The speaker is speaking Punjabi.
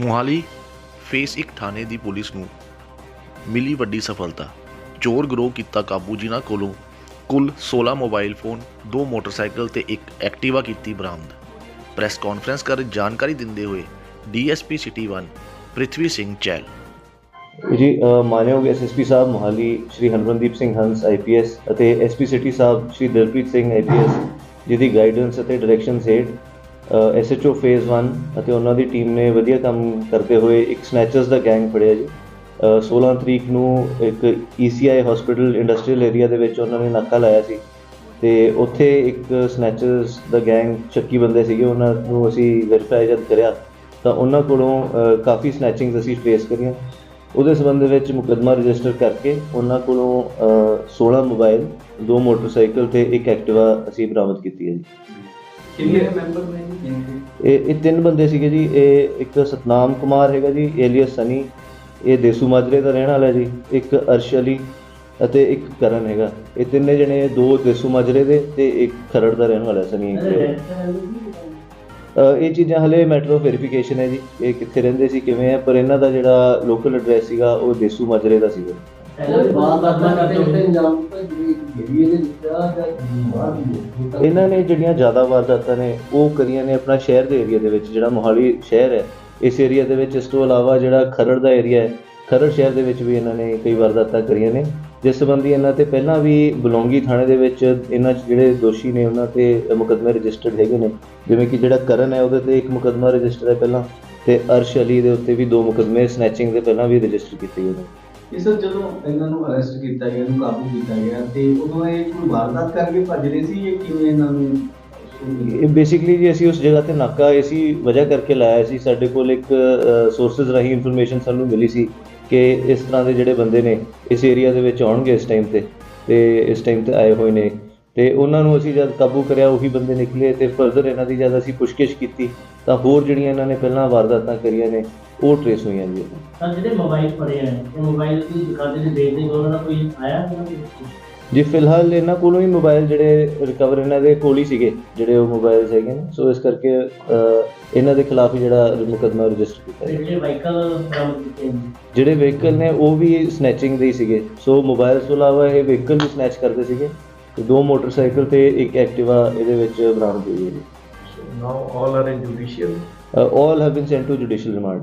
ਮੋਹਾਲੀ ਫੇਸ ਇੱਕ ਥਾਣੇ ਦੀ ਪੁਲਿਸ ਨੂੰ ਮਿਲੀ ਵੱਡੀ ਸਫਲਤਾ। ਚੋਰ ਗਰੋਹ ਕੀਤਾ ਕਾਬੂ ਜਿਨ੍ਹਾਂ ਕੋਲੋਂ ਕੁੱਲ 16 ਮੋਬਾਈਲ ਫੋਨ ਦੋ ਮੋਟਰਸਾਈਕਲ ਤੇ ਇੱਕ ਐਕਟਿਵਾ ਕੀਤੀ ਬਰਾਮਦ। ਪ੍ਰੈਸ ਕਾਨਫਰੰਸ ਕਰ ਜਾਣਕਾਰੀ ਦਿੰਦੇ ਹੋਏ ਡੀਐਸਪੀ ਸਿਟੀ 1 ਪ੍ਰਿਥਵੀ ਸਿੰਘ ਚੈਲ ਜੀ ਅ, ਮਾਨਯੋਗ ਐਸਐਸਪੀ ਸਾਹਿਬ ਮੋਹਾਲੀ ਸ਼੍ਰੀ ਹਰਮਨਦੀਪ ਸਿੰਘ ਹੰਸ ਆਈਪੀਐਸ ਅਤੇ ਐਸਪੀ ਸਿਟੀ ਸਾਹਿਬ ਸ਼੍ਰੀ ਦਿਲਪ੍ਰੀਤ ਸਿੰਘ ਆਈਪੀਐਸ ਜਿਹਦੀ ਗਾਈਡੈਂਸ ਅਤੇ ਡਾਇਰੈਕਸ਼ਨ ਹੇਠ ਐਸਐਚਓ ਫੇਜ਼ 1 ਅਤੇ ਉਹਨਾਂ ਦੀ ਟੀਮ ਨੇ ਵਧੀਆ ਕੰਮ ਕਰਦੇ ਹੋਏ ਇੱਕ ਸਨੈਚਰਸ ਦਾ ਗੈਂਗ ਫੜਿਆ ਜੀ। ਅ, 16 ਤਰੀਕ ਨੂੰ ਇੱਕ ਈਸੀਆਈ ਹਸਪੀਟਲ ਇੰਡਸਟਰੀਅਲ ਏਰੀਆ ਦੇ ਵਿੱਚ ਉਹਨਾਂ ਨੇ ਨਾਕਾ ਲਾਇਆ ਸੀ ਤੇ ਉੱਥੇ ਇੱਕ ਸਨੈਚਰਸ ਦਾ ਗੈਂਗ ਚੱਕੀ ਬੰਦੇ ਸੀਗੇ ਉਹਨਾਂ ਨੂੰ ਅਸੀਂ ਵੈਰੀਫਾਈ ਜਦ ਕਰਿਆ ਤਾਂ ਉਹਨਾਂ ਕੋਲੋਂ ਕਾਫੀ ਸਨੈਚਿੰਗਸ ਅਸੀਂ ਫੇਸ ਕਰੀਆਂ। ਉਹਦੇ ਸੰਬੰਧ ਵਿੱਚ ਮੁਕੱਦਮਾ ਰਜਿਸਟਰ ਕਰਕੇ ਉਹਨਾਂ ਕੋਲੋਂ ਅ, 16 ਮੋਬਾਈਲ ਦੋ ਮੋਟਰਸਾਈਕਲ ਤੇ ਇੱਕ ਐਕਟਿਵਾ ਅਸੀਂ ਬਰਾਮਦ ਕੀਤੀ ਹੈ ਜੀ। ਕਿੰਨੇ ਮੈਂਬਰ ਨੇ ਜੀ? ਇਹ ਇਹ ਤਿੰਨ ਬੰਦੇ ਸੀਗੇ ਜੀ। ਇਹ ਇੱਕ ਸਤਨਾਮ ਕੁਮਾਰ ਹੈਗਾ ਜੀ ਏਲੀਅਸ ਸਨੀ ਇਹ ਦੇਸੂ ਮਾਜਰੇ ਦਾ ਰਹਿਣ ਵਾਲਾ ਜੀ ਇੱਕ ਅਰਸ਼ ਅਲੀ ਅਤੇ ਇੱਕ ਕਰਨ ਹੈਗਾ। ਇਹ ਤਿੰਨੇ ਜਣੇ ਦੋ ਦੇਸੂ ਮਾਜਰੇ ਦੇ ਤੇ ਇੱਕ ਖਰੜ ਦਾ ਰਹਿਣ ਵਾਲਾ ਸਨੀ ਅ, ਇਹ ਚੀਜ਼ਾਂ ਹਲੇ ਮੈਟਰ ਆਫ ਵੈਰੀਫਿਕੇਸ਼ਨ ਹੈ ਜੀ। ਇਹ ਕਿੱਥੇ ਰਹਿੰਦੇ ਸੀ ਕਿਵੇਂ ਹੈ ਪਰ ਇਹਨਾਂ ਦਾ ਜਿਹੜਾ ਲੋਕਲ ਐਡਰੈਸ ਸੀਗਾ ਉਹ ਦੇਸੂ ਮਾਜਰੇ ਦਾ ਸੀਗਾ। ਇਹਨਾਂ ਨੇ ਜਿਹੜੀਆਂ ਜ਼ਿਆਦਾ ਵਾਰਦਾਤਾਂ ਨੇ, ਉਹ ਕਰੀਆਂ ਨੇ ਆਪਣਾ ਸ਼ਹਿਰ ਦੇ ਏਰੀਆ ਦੇ ਵਿੱਚ, ਜਿਹੜਾ ਮੋਹਾਲੀ ਸ਼ਹਿਰ ਹੈ। ਇਸ ਏਰੀਆ ਦੇ ਵਿੱਚ ਇਸ ਤੋਂ ਇਲਾਵਾ ਜਿਹੜਾ ਖਰੜ ਦਾ ਏਰੀਆ ਹੈ, ਖਰੜ ਸ਼ਹਿਰ ਦੇ ਵਿੱਚ ਵੀ ਇਹਨਾਂ ਨੇ ਕਈ ਵਾਰਦਾਤਾਂ ਕਰੀਆਂ ਨੇ। ਜਿਸ ਸੰਬੰਧੀ ਇਹਨਾਂ ਤੇ ਪਹਿਲਾਂ ਵੀ ਬਲੌਂਗੀ ਥਾਣੇ ਦੇ ਵਿੱਚ ਇਹਨਾਂ 'ਚ ਜਿਹੜੇ ਦੋਸ਼ੀ ਨੇ, ਉਹਨਾਂ ਤੇ ਮੁਕੱਦਮੇ ਰਜਿਸਟਰਡ ਹੈਗੇ ਨੇ। ਜਿਵੇਂ ਕਿ ਜਿਹੜਾ ਕਰਨ ਹੈ, ਉਹਦੇ ਤੇ ਇੱਕ ਮੁਕੱਦਮਾ ਰਜਿਸਟਰ ਹੈ ਪਹਿਲਾਂ, ਤੇ ਅਰਸ਼ ਅਲੀ ਦੇ ਉੱਤੇ ਵੀ ਦੋ ਮੁਕੱਦਮੇ ਸਨੈਚਿੰਗ ਦੇ ਪਹਿਲਾਂ ਵੀ ਰਜਿਸਟਰ ਕੀਤੇ ਗਏ ਨੇ। ਇਸ ਜਦੋਂ ਇਹਨਾਂ ਨੂੰ ਅਰੈਸਟ ਕੀਤਾ ਗਿਆ, ਇਹਨੂੰ ਕਾਬੂ ਕੀਤਾ ਗਿਆ, ਤੇ ਉਦੋਂ ਇਹ ਕੋਈ ਵਾਰਦਾਤ ਕਰਕੇ ਭੱਜ ਰਹੇ ਸੀ ਜਾਂ ਕਿਵੇਂ ਇਹਨਾਂ ਨੂੰ ਇਹ ਬੇਸਿਕਲੀ ਜੀ ਅਸੀਂ ਉਸ ਜਗ੍ਹਾ ਤੇ ਨਾਕਾ ਇਸੀ ਵਜ੍ਹਾ ਕਰਕੇ ਲਾਇਆ ਸੀ। ਸਾਡੇ ਕੋਲ ਇੱਕ ਸੋਰਸਸ ਰਾਹੀਂ ਇਨਫੋਰਮੇਸ਼ਨ ਸਾਨੂੰ ਮਿਲੀ ਸੀ ਕਿ ਇਸ ਤਰ੍ਹਾਂ ਦੇ ਜਿਹੜੇ ਬੰਦੇ ਨੇ, ਇਸ ਏਰੀਆ ਦੇ ਵਿੱਚ ਆਉਣਗੇ ਇਸ ਟਾਈਮ ਤੇ ਤੇ ਇਸ ਟਾਈਮ ਤੇ ਆਏ ਹੋਏ ਨੇ। ਤੇ ਉਹਨਾਂ ਨੂੰ ਅਸੀਂ ਜਦ ਕਾਬੂ ਕਰਿਆ ਉਹੀ ਬੰਦੇ ਨਿਕਲੇ ਤੇ ਫਰਦਰ ਇਹਨਾਂ ਦੀ ਜਦ ਅਸੀਂ ਪੁੱਛਗਿੱਛ ਕੀਤੀ ਤਾਂ ਹੋਰ ਜਿਹੜੀਆਂ ਇਹਨਾਂ ਨੇ ਪਹਿਲਾਂ ਵਾਰਦਾਤਾਂ ਕਰੀਆਂ ਨੇ ਉਹ ਟਰੇਸ ਹੋਈਆਂ ਜੀ ਸਰ ਜਿਹੜੇ ਮੋਬਾਈਲ ਫੜੇ ਆ ਇਹ ਮੋਬਾਈਲ ਦੀ ਦੁਕਾਨ ਦੇ ਵੇਚਦੇ ਉਹਨਾਂ ਦਾ ਕੋਈ ਆਇਆ ਉਹਨਾਂ ਦੇ ਜੀ ਫਿਲਹਾਲ ਇਹਨਾਂ ਕੋਲੋਂ ਹੀ ਮੋਬਾਈਲ ਜਿਹੜੇ ਰਿਕਵਰ ਇਹਨਾਂ ਦੇ ਕੋਲ ਹੀ ਸੀਗੇ ਜਿਹੜੇ ਉਹ ਮੋਬਾਈਲਸ ਹੈਗੇ ਨੇ। ਸੋ ਇਸ ਕਰਕੇ ਇਹਨਾਂ ਦੇ ਖਿਲਾਫ ਜਿਹੜਾ ਮੁਕੱਦਮਾ ਰਜਿਸਟਰ ਕੀਤਾ ਹੈ ਜਿਹੜੇ ਵਾਹੀਕਲ ਬਰਾਮਦ ਕੀਤੇ ਨੇ? ਜਿਹੜੇ ਵਹੀਕਲ ਨੇ ਉਹ ਵੀ ਸਨੈਚਿੰਗ ਦੇ ਹੀ ਸੀਗੇ। ਸੋ ਮੋਬਾਈਲ ਤੋਂ ਇਲਾਵਾ ਇਹ ਵਹੀਕਲ ਵੀ ਸਨੈਚ ਕਰਦੇ ਸੀਗੇ। ਤੇ ਦੋ ਮੋਟਰਸਾਈਕਲ ਤੇ ਇੱਕ ਐਕਟਿਵਾ ਇਹਦੇ ਵਿੱਚ ਬਰਾਮਦ ਹੋਈ ਹੈ ਜੀ। Now all are in judicial all have been sent to judicial remand